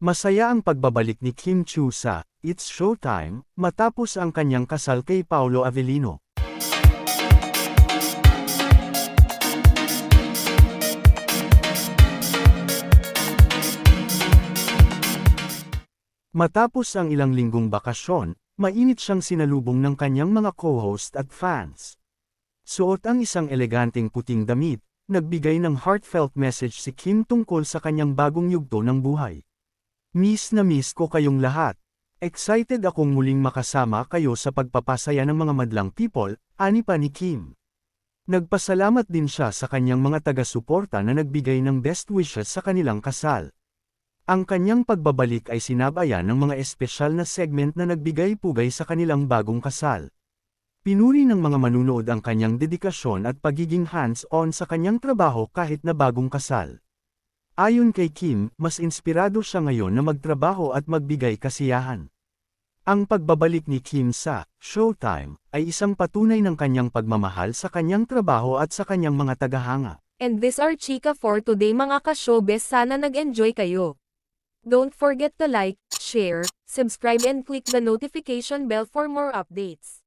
Masaya ang pagbabalik ni Kim Chu sa It's Showtime matapos ang kanyang kasal kay Paolo Avellino. Matapos ang ilang linggong bakasyon, mainit siyang sinalubong ng kanyang mga co-host at fans. Suot ang isang eleganteng puting damit, nagbigay ng heartfelt message si Kim tungkol sa kanyang bagong yugto ng buhay. Miss na miss ko kayong lahat. Excited akong muling makasama kayo sa pagpapasaya ng mga madlang people, ani pa ni Kim. Nagpasalamat din siya sa kanyang mga taga-suporta na nagbigay ng best wishes sa kanilang kasal. Ang kanyang pagbabalik ay sinabayan ng mga espesyal na segment na nagbigay pugay sa kanilang bagong kasal. Pinuri ng mga manunood ang kanyang dedikasyon at pagiging hands-on sa kanyang trabaho kahit na bagong kasal. Ayon kay Kim, mas inspirado siya ngayon na magtrabaho at magbigay kasiyahan. Ang pagbabalik ni Kim sa Showtime ay isang patunay ng kanyang pagmamahal sa kanyang trabaho at sa kanyang mga tagahanga. And this are Chika for today mga ka-showbiz sana nag-enjoy kayo. Don't forget to like, share, subscribe and click the notification bell for more updates.